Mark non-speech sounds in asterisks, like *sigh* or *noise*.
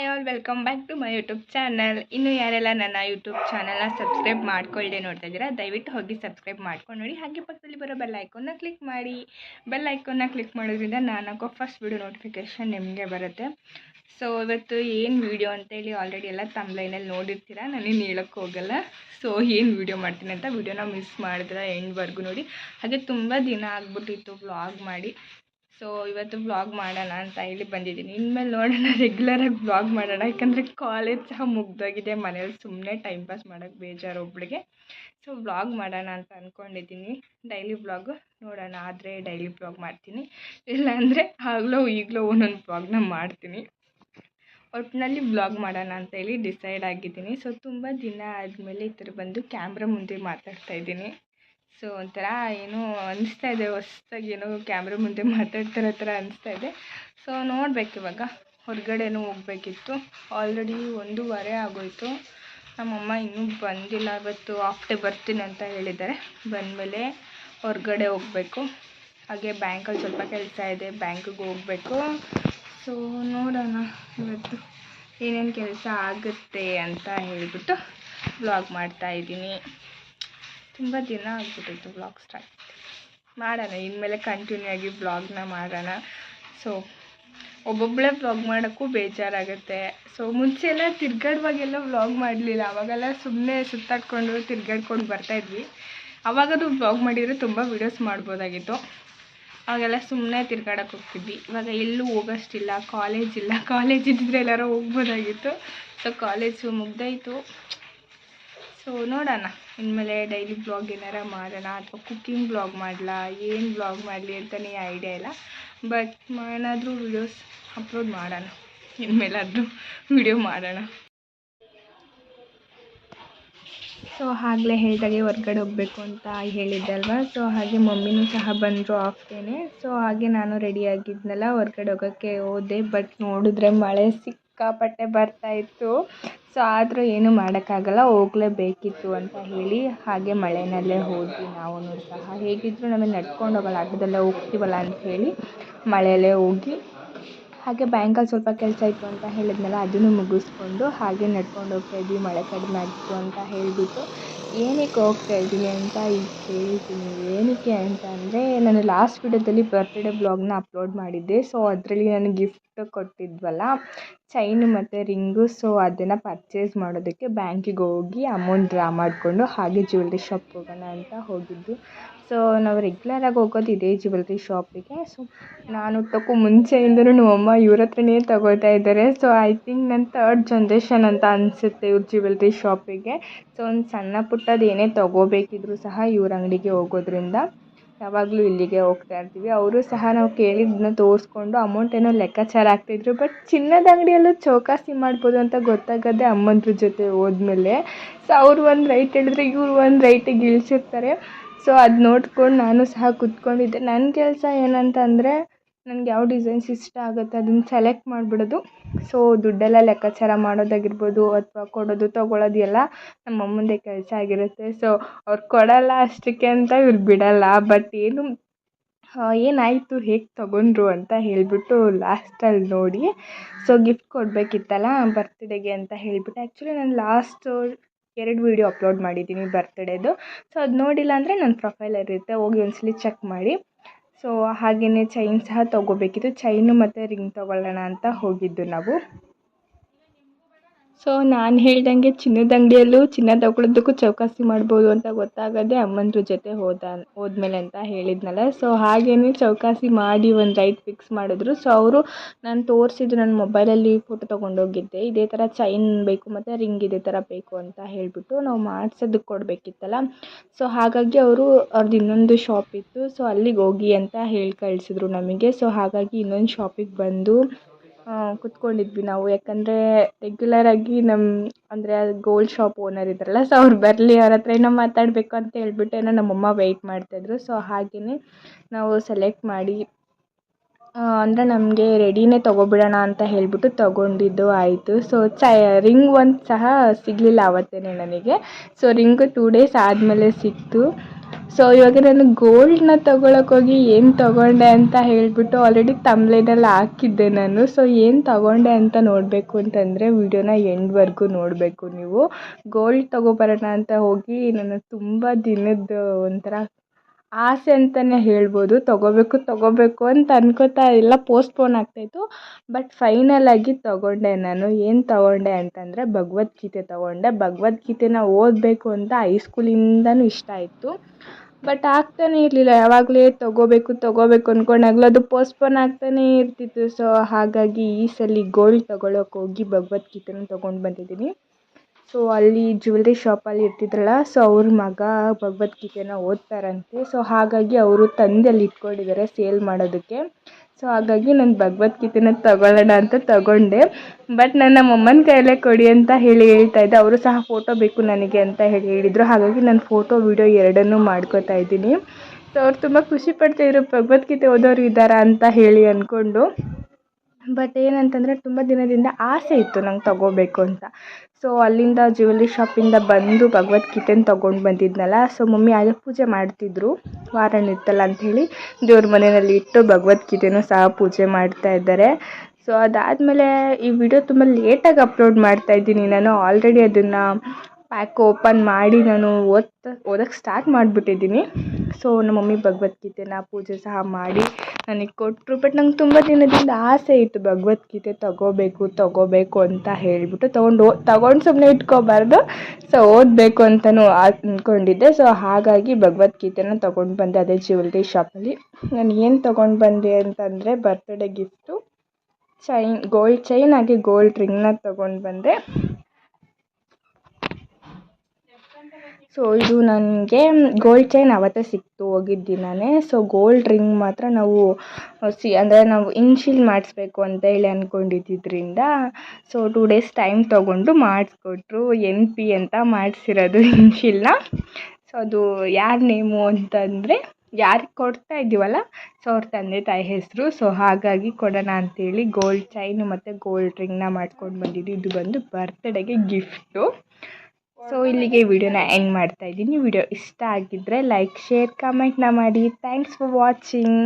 All welcome back to my YouTube channel ಇನ್ನು ಯಾರೆಲ್ಲ ನನ್ನ ಯೂಟ್ಯೂಬ್ ಚಾನಲ್ನ ಸಬ್ಸ್ಕ್ರೈಬ್ ಮಾಡ್ಕೊಳ್ಳದೆ ನೋಡ್ತಾ ಇದ್ದೀರಾ, ದಯವಿಟ್ಟು ಹೋಗಿ ಸಬ್ಸ್ಕ್ರೈಬ್ ಮಾಡ್ಕೊಂಡು ನೋಡಿ. ಹಾಗೆ ಪಕ್ಕದಲ್ಲಿ ಬರೋ ಬೆಲ್ ಐಕೋನ್ನ ಕ್ಲಿಕ್ ಮಾಡಿ. ಬೆಲ್ ಐಕೋನ್ನ ಕ್ಲಿಕ್ ಮಾಡೋದ್ರಿಂದ ನಾನು ಹಾಕೋ ಫಸ್ಟ್ ವಿಡಿಯೋ ನೋಟಿಫಿಕೇಷನ್ ನಿಮಗೆ ಬರುತ್ತೆ. ಸೊ ಇವತ್ತು ಏನು ವೀಡಿಯೋ ಅಂತೇಳಿ ಆಲ್ರೆಡಿ ಎಲ್ಲ ತಮ್ಲೈನಲ್ಲಿ ನೋಡಿರ್ತೀರ ನಾನೇನು ಹೇಳೋಕ್ಕೆ ಹೋಗಲ್ಲ. ಸೊ ಏನು ವೀಡಿಯೋ ಮಾಡ್ತೀನಿ ಅಂತ ವೀಡಿಯೋನ ಮಿಸ್ ಮಾಡಿದ್ರೆ ಎಂಡ್ವರೆಗೂ ನೋಡಿ. ಹಾಗೆ ತುಂಬ ದಿನ ಆಗ್ಬಿಟ್ಟಿತ್ತು ವ್ಲಾಗ್ ಮಾಡಿ. ಸೊ ಇವತ್ತು ವ್ಲಾಗ್ ಮಾಡೋಣ ಅಂತ ಹೇಳಿ ಬಂದಿದ್ದೀನಿ. ಇನ್ಮೇಲೆ ನೋಡೋಣ ರೆಗ್ಯುಲರಾಗಿ ವ್ಲಾಗ್ ಮಾಡೋಣ. ಯಾಕಂದರೆ ಕಾಲೇಜ್ ಸಹ ಮುಗ್ದೋಗಿದೆ. ಮನೇಲಿ ಸುಮ್ಮನೆ ಟೈಮ್ ಪಾಸ್ ಮಾಡೋಕ್ಕೆ ಬೇಜಾರು ಒಬ್ಳಿಗೆ ಸೊ ವ್ಲಾಗ್ ಮಾಡೋಣ ಅಂತ ಅಂದ್ಕೊಂಡಿದ್ದೀನಿ ಡೈಲಿ ವ್ಲಾಗು ನೋಡೋಣ. ಆದರೆ ಡೈಲಿ ವ್ಲಾಗ್ ಮಾಡ್ತೀನಿ. ಇಲ್ಲಾಂದರೆ ಆಗಲೋ ಈಗಲೋ ಒಂದೊಂದು ವ್ಲಾಗ್ನ ಮಾಡ್ತೀನಿ. ಒಟ್ಟಿನಲ್ಲಿ ವ್ಲಾಗ್ ಮಾಡೋಣ ಅಂತ ಹೇಳಿ ಡಿಸೈಡ್ ಆಗಿದ್ದೀನಿ. ಸೊ ತುಂಬ ದಿನ ಆದಮೇಲೆ ಈ ಥರ ಬಂದು ಕ್ಯಾಮ್ರಾ ಮುಂದೆ ಮಾತಾಡ್ತಾ ಇದ್ದೀನಿ. ಸೊ ಒಂಥರ ಏನೋ ಅನಿಸ್ತಾ ಇದೆ, ಹೊಸ್ದಾಗಿ ಏನೋ ಕ್ಯಾಮ್ರಾ ಮುಂದೆ ಮಾತಾಡ್ತಿರೋ ಥರ ಅನಿಸ್ತಾ ಇದೆ. ಸೊ ನೋಡ್ಬೇಕು ಇವಾಗ, ಹೊರಗಡೆನೂ ಹೋಗಬೇಕಿತ್ತು. ಆಲ್ರೆಡಿ ಒಂದೂವರೆ ಆಗೋಯಿತು. ನಮ್ಮಮ್ಮ ಇನ್ನೂ ಬಂದಿಲ್ಲ, ಇವತ್ತು ಆಫ್ ಡೇ ಬರ್ತೀನಿ ಅಂತ ಹೇಳಿದ್ದಾರೆ. ಬಂದಮೇಲೆ ಹೊರಗಡೆ ಹೋಗಬೇಕು. ಹಾಗೆ ಬ್ಯಾಂಕಲ್ಲಿ ಸ್ವಲ್ಪ ಕೆಲಸ ಇದೆ ಬ್ಯಾಂಕಿಗೆ ಹೋಗಬೇಕು. ಸೊ ನೋಡೋಣ ಇವತ್ತು ಏನೇನು ಕೆಲಸ ಆಗುತ್ತೆ ಅಂತ ಹೇಳಿಬಿಟ್ಟು ವ್ಲಾಗ್ ಮಾಡ್ತಾಯಿದ್ದೀನಿ ತುಂಬ ದಿನ ಆಗ್ಬಿಟ್ಟಿತ್ತು ಬ್ಲಾಗ್ ಸ್ಟಾರ್ಟ್ ಮಾಡೋಣ, ಇನ್ಮೇಲೆ ಕಂಟಿನ್ಯೂ ಆಗಿ ಬ್ಲಾಗ್ನ ಮಾಡೋಣ. ಸೊ ಒಬ್ಬೊಬ್ಬಳೇ ವ್ಲಾಗ್ ಮಾಡೋಕ್ಕೂ ಬೇಜಾರಾಗುತ್ತೆ. ಸೊ ಮುಂಚೆ ಎಲ್ಲ ತಿರ್ಗಾಡುವಾಗೆಲ್ಲ ವ್ಲಾಗ್ ಮಾಡಲಿಲ್ಲ. ಅವಾಗೆಲ್ಲ ಸುಮ್ಮನೆ ಸುತ್ತಾಡ್ಕೊಂಡು ತಿರ್ಗಾಡ್ಕೊಂಡು ಬರ್ತಾಯಿದ್ವಿ ಅವಾಗದು ವ್ಲಾಗ್ ಮಾಡಿದರೆ ತುಂಬ ವೀಡಿಯೋಸ್ ಮಾಡ್ಬೋದಾಗಿತ್ತು. ಅವಾಗೆಲ್ಲ ಸುಮ್ಮನೆ ತಿರ್ಗಾಡಕ್ಕೆ ಹೋಗ್ತಿದ್ವಿ. ಇವಾಗ ಎಲ್ಲೂ ಹೋಗೋಷ್ಟಿಲ್ಲ ಕಾಲೇಜ್ ಇಲ್ಲ. *laughs* ಕಾಲೇಜ್ ಇದ್ದಿದ್ರೆ ಎಲ್ಲಾರು ಹೋಗ್ಬೋದಾಗಿತ್ತು. ಸೊ ಕಾಲೇಜು ಮುಗ್ದಾಯಿತು. ಸೊ ನೋಡೋಣ. ಇನ್ಮೇಲೆ ಡೈಲಿ ಬ್ಲಾಗ್ ಏನಾರ ಮಾಡೋಣ ಅಥವಾ ಕುಕ್ಕಿಂಗ್ ಬ್ಲಾಗ್ ಮಾಡಲಾ, ಏನು ಬ್ಲಾಗ್ ಮಾಡಲಿ ಅಂತಲೇ ಐಡಿಯಾ ಇಲ್ಲ. ಬಟ್ ಏನಾದರೂ ವೀಡಿಯೋಸ್ ಅಪ್ಲೋಡ್ ಮಾಡೋಣ. ಇನ್ಮೇಲಾದರೂ ವಿಡಿಯೋ ಮಾಡೋಣ. ಸೊ ಆಗಲೇ ಹೇಳಿದಾಗೆ ಹೊರ್ಗಡೆ ಹೋಗಬೇಕು ಅಂತ ಹೇಳಿದ್ದೆ ಅಲ್ವಾ? ಸೊ ಹಾಗೆ ಮಮ್ಮಿನೂ ಸಹ ಬಂದರು ಆಗ್ತೇನೆ ಸೊ ಹಾಗೆ ನಾನು ರೆಡಿಯಾಗಿದ್ದೆನಲ್ಲ ಹೊರ್ಗಡೆ ಹೋಗೋಕ್ಕೆ ಹೋದೆ. ಬಟ್ ನೋಡಿದ್ರೆ ಮಳೆ ಸಿಕ್ಕಾಪಟ್ಟೆ ಬರ್ತಾಯಿತ್ತು ಸೊ ಆದರೂ ಏನೂ ಮಾಡೋಕ್ಕಾಗಲ್ಲ. ಹೋಗಲೇಬೇಕಿತ್ತು ಅಂತ ಹೇಳಿ ಹಾಗೆ ಮಳೆಯಲ್ಲೇ ಹೋದ್ವಿ ನಾವು ಸಹ. ಹೇಗಿದ್ದರೂ ನಮಗೆ ನಡ್ಕೊಂಡು ಹೋಗಲ್ಲ ಆಟೋದಲ್ಲೇ ಹೋಗ್ತೀವಲ್ಲ ಅಂತ ಹೇಳಿ ಮಳೆಯಲ್ಲೇ ಹೋಗಿ ಹಾಗೆ ಬ್ಯಾಂಕಲ್ಲಿ ಸ್ವಲ್ಪ ಕೆಲಸ ಇತ್ತು ಅಂತ ಹೇಳಿದ್ನಲ್ಲ, ಅದನ್ನು ಮುಗಿಸ್ಕೊಂಡು ಹಾಗೆ ನಡ್ಕೊಂಡು ಹೋಗ್ತಾ ಇದ್ವಿ. ಮಳೆ ಕಡಿಮೆ ಆಗಿತ್ತು ಅಂತ ಹೇಳಿಬಿಟ್ಟು ಏನಕ್ಕೆ ಹೋಗ್ತಾ ಇದ್ದೀನಿ ಅಂತ ಈಗ ಕೇಳ್ತೀನಿ. ಏನಕ್ಕೆ ಅಂತ ಅಂದರೆ, ನಾನು ಲಾಸ್ಟ್ ವೀಡಿಯೋದಲ್ಲಿ ಬರ್ತ್ಡೇ ಬ್ಲಾಗ್ನ ಅಪ್ಲೋಡ್ ಮಾಡಿದ್ದೆ. ಸೊ ಅದರಲ್ಲಿ ನಾನು ಗಿಫ್ಟ್ ಕೊಟ್ಟಿದ್ವಲ್ಲ? ಚೈನು ಮತ್ತು ರಿಂಗು ಸೊ ಅದನ್ನು ಪರ್ಚೇಸ್ ಮಾಡೋದಕ್ಕೆ ಬ್ಯಾಂಕಿಗೆ ಹೋಗಿ ಅಮೌಂಟ್ ಡ್ರಾ ಮಾಡಿಕೊಂಡು ಹಾಗೆ ಜ್ಯುವೆಲ್ರಿ ಶಾಪ್ಗೆ ಹೋಗೋಣ ಅಂತ ಹೋಗಿದ್ದು ಸೊ ನಾವು ರೆಗ್ಯುಲರಾಗಿ ಹೋಗೋದು ಇದೇ ಜ್ಯುವೆಲ್ರಿ ಶಾಪಿಗೆ ಸೊ ನಾನು ಹುಟ್ಟೋಕ್ಕೂ ಮುಂಚೆಯಿಂದಲೂ ನಮ್ಮಮ್ಮ ಇವ್ರ ಹತ್ರನೇ ತಗೋತಾ ಇದ್ದಾರೆ. ಸೊ ಐ ಥಿಂಕ್ ನನ್ನ ಥರ್ಡ್ ಜನ್ರೇಷನ್ ಅಂತ ಅನಿಸುತ್ತೆ ಇವ್ರ ಜ್ಯುವೆಲ್ರಿ ಶಾಪಿಗೆ ಸೊ ಒಂದು ಸಣ್ಣ ಪುಟ್ಟದ್ದು ಏನೇ ತಗೋಬೇಕಿದ್ರೂ ಸಹ ಇವ್ರ ಅಂಗಡಿಗೆ ಹೋಗೋದ್ರಿಂದ. ಯಾವಾಗಲೂ ಇಲ್ಲಿಗೆ ಹೋಗ್ತಾ ಇರ್ತೀವಿ. ಅವರು ಸಹ ನಾವು ಕೇಳಿದ್ದನ್ನ ತೋರಿಸ್ಕೊಂಡು ಅಮೌಂಟ್ ಏನೋ ಲೆಕ್ಕಾಚಾರ ಆಗ್ತಿದ್ರು ಬಟ್ ಚಿನ್ನದ ಅಂಗಡಿಯಲ್ಲೂ ಚೌಕಾಸಿ ಮಾಡ್ಬೋದು ಅಂತ ಗೊತ್ತಾಗದೆ ಅಮ್ಮಂದ್ರ ಜೊತೆ ಹೋದ್ಮೇಲೆ. ಸೊ ಅವ್ರು ಒಂದು ರೈಟ್ ಹೇಳಿದ್ರೆ ಇವ್ರು ಒಂದು ರೈಟಿಗೆ ಇಳಿಸಿರ್ತಾರೆ. ಸೊ ಅದು ನೋಡ್ಕೊಂಡು ನಾನು ಸಹ ಕೂತ್ಕೊಂಡಿದ್ದೆ. ನನ್ನ ಕೆಲಸ ಏನಂತ ಅಂದರೆ ನನಗೆ ಯಾವ ಡಿಸೈನ್ಸ್ ಇಷ್ಟ ಆಗುತ್ತೆ ಅದನ್ನು ಸೆಲೆಕ್ಟ್ ಮಾಡಿಬಿಡೋದು. ಸೊ ದುಡ್ಡೆಲ್ಲ ಲೆಕ್ಕಾಚಾರ ಮಾಡೋದಾಗಿರ್ಬೋದು ಅಥವಾ ಕೊಡೋದು, ತೊಗೊಳೋದು ಎಲ್ಲ ನಮ್ಮ ಅಮ್ಮಂದೇ ಕೆಲಸ ಆಗಿರುತ್ತೆ. ಸೊ ಅವ್ರು ಕೊಡಲ್ಲ ಅಷ್ಟಕ್ಕೆ ಅಂತ ಇವ್ರು ಬಿಡೋಲ್ಲ. ಬಟ್ ಏನು ಏನಾಯಿತು, ಹೇಗೆ ತೊಗೊಂಡ್ರು ಅಂತ ಹೇಳಿಬಿಟ್ಟು ಲಾಸ್ಟಲ್ಲಿ ನೋಡಿ. ಸೊ ಗಿಫ್ಟ್ ಕೊಡಬೇಕಿತ್ತಲ್ಲ ಬರ್ತ್ಡೇಗೆ ಅಂತ ಹೇಳಿಬಿಟ್ಟು ಆ್ಯಕ್ಚುಲಿ ನಾನು ಲಾಸ್ಟ್ ಎರಡು ವೀಡಿಯೋ ಅಪ್ಲೋಡ್ ಮಾಡಿದ್ದೀನಿ ಬರ್ತ್ಡೇದು ಸೊ ಅದು ನೋಡಿಲ್ಲ ಅಂದರೆ ನನ್ನ ಪ್ರೊಫೈಲಲ್ಲಿರುತ್ತೆ ಹೋಗಿ ಒಂದ್ಸಲಿ ಚೆಕ್ ಮಾಡಿ. ಸೊ ಹಾಗೆಯೇ ಚೈನ್ ಸಹ ತೊಗೋಬೇಕಿತ್ತು. ಚೈನು ಮತ್ತು ರಿಂಗ್ ತೊಗೊಳ್ಳೋಣ ಅಂತ ಹೋಗಿದ್ದು ನಾವು. ಸೊ ನಾನು ಹೇಳ್ದಂಗೆ ಚಿನ್ನದ ಅಂಗಡಿಯಲ್ಲೂ ಚಿನ್ನ ತಗೊಳ್ಳೋದಕ್ಕೂ ಚೌಕಾಸಿ ಮಾಡ್ಬೋದು ಅಂತ ಗೊತ್ತಾಗೋದೆ ಅಮ್ಮಂದ್ರ ಜೊತೆ ಹೋದ, ಹೋದ್ಮೇಲೆ ಅಂತ ಹೇಳಿದ್ನಲ್ಲ. ಸೊ ಹಾಗೇನೆ ಚೌಕಾಸಿ ಮಾಡಿ ಒಂದು ರೈಟ್ ಫಿಕ್ಸ್ ಮಾಡಿದ್ರು. ಸೊ ಅವರು ನಾನು ತೋರಿಸಿದ್ದು ನನ್ನ ಮೊಬೈಲಲ್ಲಿ ಫೋಟೋ ತೊಗೊಂಡೋಗಿದ್ದೆ. ಇದೇ ಥರ ಚೈನ್ ಬೇಕು ಮತ್ತು ರಿಂಗ್ ಇದೇ ಥರ ಬೇಕು ಅಂತ ಹೇಳಿಬಿಟ್ಟು ನಾವು ಮಾಡ್ಸೋದಕ್ಕೆ ಕೊಡಬೇಕಿತ್ತಲ್ಲ. ಸೊ ಹಾಗಾಗಿ ಅವರು ಅವ್ರದ್ದು ಇನ್ನೊಂದು ಶಾಪ್ ಇತ್ತು. ಸೊ ಅಲ್ಲಿಗೆ ಹೋಗಿ ಅಂತ ಹೇಳಿ ಕಳಿಸಿದ್ರು ನಮಗೆ. ಸೊ ಹಾಗಾಗಿ ಇನ್ನೊಂದು ಶಾಪಿಗೆ ಬಂದು ಕುತ್ಕೊಂಡಿದ್ವಿ ನಾವು. ಯಾಕಂದರೆ ರೆಗ್ಯುಲರಾಗಿ ನಮ್ಮ ಅಂದರೆ ಗೋಲ್ಡ್ ಶಾಪ್ ಓನರ್ ಇದ್ದಾರಲ್ಲ ಸೊ ಅವ್ರು ಬರಲಿ, ಅವ್ರ ಹತ್ರ ಏನೋ ಮಾತಾಡಬೇಕು ಅಂತ ಹೇಳ್ಬಿಟ್ಟು ಏನೋ ನಮ್ಮಮ್ಮ ವೆಯ್ಟ್ ಮಾಡ್ತಾಯಿದ್ರು ಸೊ ಹಾಗೆಯೇ ನಾವು ಸೆಲೆಕ್ಟ್ ಮಾಡಿ ಅಂದರೆ ನಮಗೆ ರೆಡಿನೇ ತೊಗೊಬಿಡೋಣ ಅಂತ ಹೇಳಿಬಿಟ್ಟು ತೊಗೊಂಡಿದ್ದು ಆಯಿತು. ಸೊ ಚ ರಿಂಗ್ ಒಂದು ಸಹ ಸಿಗಲಿಲ್ಲ ಆವತ್ತೇ ನನಗೆ. ಸೊ ರಿಂಗ್ ಟೂ ಡೇಸ್ ಆದಮೇಲೆ ಸಿಕ್ತು. ಸೊ ಇವಾಗ ನಾನು ಗೋಲ್ಡ್ನ ತೊಗೊಳಕ್ಕೋಗಿ ಏನು ತೊಗೊಂಡೆ ಅಂತ ಹೇಳಿಬಿಟ್ಟು ಆಲ್ರೆಡಿ ತಮ್ಲೇನಲ್ಲಿ ಹಾಕಿದ್ದೆ ನಾನು. ಸೊ ಏನು ತೊಗೊಂಡೆ ಅಂತ ನೋಡಬೇಕು ಅಂತಂದರೆ ವಿಡಿಯೋನ ಎಂಡ್ವರೆಗೂ ನೋಡಬೇಕು ನೀವು. ಗೋಲ್ಡ್ ತೊಗೊಬರೋಣ ಅಂತ ಹೋಗಿ ನನ್ನ ತುಂಬ ದಿನದ ಒಂಥರ ಆಸೆ ಅಂತಲೇ ಹೇಳ್ಬೋದು. ತೊಗೋಬೇಕು ತೊಗೋಬೇಕು ಅಂತ ಅನ್ಕೋತಾ ಎಲ್ಲ ಪೋಸ್ಟ್ಪೋನ್ ಆಗ್ತಾಯಿತ್ತು. ಬಟ್ ಫೈನಲ್ ಆಗಿ ತೊಗೊಂಡೆ ನಾನು. ಏನು ತೊಗೊಂಡೆ ಅಂತಂದರೆ ಭಗವದ್ಗೀತೆ ತೊಗೊಂಡೆ. ಭಗವದ್ಗೀತೆನ ಓದಬೇಕು ಅಂತ ಹೈಸ್ಕೂಲಿಂದನೂ ಇಷ್ಟ ಇತ್ತು ಬಟ್ ಆಗ್ತಾನೇ ಇರಲಿಲ್ಲ. ಯಾವಾಗಲೇ ತೊಗೋಬೇಕು ತೊಗೋಬೇಕು ಅಂದ್ಕೊಂಡಾಗ್ಲೂ ಅದು ಪೋಸ್ಟ್ಪೋನ್ ಆಗ್ತಾನೇ ಇರ್ತಿತ್ತು. ಸೊ ಹಾಗಾಗಿ ಈ ಸಲ ಗೋಲ್ಡ್ ತೊಗೊಳಕ್ಕೆ ಹೋಗಿ ಭಗವದ್ಗೀತೆನ ತೊಗೊಂಡು ಬಂದಿದ್ದೀನಿ. ಸೊ ಅಲ್ಲಿ ಜ್ಯುವೆಲ್ರಿ ಶಾಪಲ್ಲಿ ಇರ್ತಿದ್ರಲ್ಲ ಸೊ ಅವ್ರ ಮಗ ಭಗವದ್ಗೀತೆನ ಓದ್ತಾರಂತೆ. ಸೊ ಹಾಗಾಗಿ ಅವರು ತಂದು ಅಲ್ಲಿ ಇಟ್ಕೊಂಡಿದ್ದಾರೆ ಸೇಲ್ ಮಾಡೋದಕ್ಕೆ. ಸೊ ಹಾಗಾಗಿ ನಾನು ಭಗವದ್ಗೀತೆನ ತಗೊಳ್ಳೋಣ ಅಂತ ತಗೊಂಡೆ. ಬಟ್ ನನ್ನ ಮಮ್ಮನ ಕೈಯಲ್ಲೇ ಕೊಡಿ ಅಂತ ಹೇಳಿ ಹೇಳ್ತಾ ಇದ್ದೆ. ಅವರು ಸಹ ಫೋಟೋ ಬೇಕು ನನಗೆ ಅಂತ ಹೇಳಿ ಹೇಳಿದರು. ಹಾಗಾಗಿ ನಾನು ಫೋಟೋ ವಿಡಿಯೋ ಎರಡನ್ನೂ ಮಾಡ್ಕೋತಾ ಇದ್ದೀನಿ. ಸೊ ಅವ್ರು ತುಂಬ ಖುಷಿ ಪಡ್ತಾಯಿದ್ರು ಭಗವದ್ಗೀತೆ ಓದೋರು ಇದ್ದಾರಾ ಅಂತ ಹೇಳಿ ಅಂದ್ಕೊಂಡು ಬಟ್ ಏನಂತಂದರೆ ತುಂಬ ದಿನದಿಂದ ಆಸೆ ಇತ್ತು ನಂಗೆ ತಗೋಬೇಕು ಅಂತ. ಸೊ ಅಲ್ಲಿಂದ ಜ್ಯುವೆಲ್ರಿ ಶಾಪಿಂದ ಬಂದು ಭಗವದ್ಗೀತೆನ ತೊಗೊಂಡು ಬಂದಿದ್ನಲ್ಲ ಸೊ ಮಮ್ಮಿ ಹಾಗೆ ಪೂಜೆ ಮಾಡ್ತಿದ್ದರು ವಾರ ಇತ್ತಲ್ಲ ಅಂಥೇಳಿ ದೇವ್ರ ಮನೆಯಲ್ಲಿ ಇಟ್ಟು ಭಗವದ್ಗೀತೆನೂ ಸಹ ಪೂಜೆ ಮಾಡ್ತಾ ಇದ್ದಾರೆ. ಸೊ ಅದಾದಮೇಲೆ ಈ ವಿಡಿಯೋ ತುಂಬ ಲೇಟಾಗಿ ಅಪ್ಲೋಡ್ ಮಾಡ್ತಾ ಇದ್ದೀನಿ ನಾನು. ಆಲ್ರೆಡಿ ಅದನ್ನು ಪ್ಯಾಕ್ ಓಪನ್ ಮಾಡಿ ನಾನು ಓದ್ತಾ ಓದೋಕ್ಕೆ ಸ್ಟಾರ್ಟ್ ಮಾಡಿಬಿಟ್ಟಿದ್ದೀನಿ. ಸೊ ನಮ್ಮ ಮಮ್ಮಿ ಭಗವದ್ಗೀತೆನ ಪೂಜೆ ಸಹ ಮಾಡಿ ನನಗೆ ಕೊಟ್ಟರು ಬಟ್ ನಂಗೆ ತುಂಬ ದಿನದಿಂದ ಆಸೆ ಇತ್ತು ಭಗವದ್ಗೀತೆ ತಗೋಬೇಕು ತಗೋಬೇಕು ಅಂತ ಹೇಳಿಬಿಟ್ಟು ತೊಗೊಂಡು ತಗೊಂಡು ಸುಮ್ಮನೆ ಇಟ್ಕೋಬಾರ್ದು. ಸೊ ಓದಬೇಕು ಅಂತಲೂ ಅಂದ್ಕೊಂಡಿದ್ದೆ ಸೊ ಹಾಗಾಗಿ ಭಗವದ್ಗೀತೆನ ತೊಗೊಂಡು ಬಂದೆ ಅದೇ ಜ್ಯುವೆಲ್ರಿ ಶಾಪಲ್ಲಿ ನಾನು ಏನು ತೊಗೊಂಡು ಬಂದೆ ಅಂತಂದರೆ birthday gift chain gold chain ಹಾಗೆ ಗೋಲ್ಡ್ ರಿಂಗ್ನ ತೊಗೊಂಡು ಬಂದೆ. ಸೊ ಇದು ನನಗೆ ಗೋಲ್ಡ್ ಚೈನ್ ಅವತ್ತೇ ಸಿಕ್ತು ಹೋಗಿದ್ದ ದಿನವೇ ಸೊ ಗೋಲ್ಡ್ ರಿಂಗ್ ಮಾತ್ರ ನಾವು ಸಿ, ಅಂದರೆ ನಾವು ಇನ್ಶಿಲ್ ಮಾಡಿಸ್ಬೇಕು ಅಂತ ಹೇಳಿ ಅಂದ್ಕೊಂಡಿದ್ದಿದ್ರಿಂದ ಸೊ ಟೂ ಡೇಸ್ ಟೈಮ್ ತೊಗೊಂಡು ಮಾಡಿಸ್ಕೊಟ್ರು. ಎನ್ ಪಿ ಅಂತ ಮಾಡಿಸಿರೋದು ಇನ್ಶಿಲ್ನ ಸೊ ಅದು ಯಾರ ನೇಮು ಅಂತಂದರೆ, ಯಾರಿಗೆ ಕೊಡ್ತಾ ಇದ್ದೀವಲ್ಲ, ಸೊ, ಅವ್ರ ತಂದೆ ತಾಯಿ ಹೆಸರು. ಸೊ ಹಾಗಾಗಿ ಕೊಡೋಣ ಅಂತೇಳಿ ಗೋಲ್ಡ್ ಚೈನು ಮತ್ತು ಗೋಲ್ಡ್ ರಿಂಗ್ನ ಮಾಡ್ಕೊಂಡು ಬಂದಿದ್ದು. ಇದು ಬಂದು ಬರ್ತ್ಡೇಗೆ ಗಿಫ್ಟು ಸೊ ಇಲ್ಲಿಗೆ ವಿಡಿಯೋನ ಎಂಡ್ ಮಾಡ್ತಾ ಇದ್ದೀನಿ. ವಿಡಿಯೋ ಇಷ್ಟ ಆಗಿದ್ದರೆ ಲೈಕ್ ಶೇರ್ ಕಮೆಂಟ್ನ ಮಾಡಿ. Thanks for watching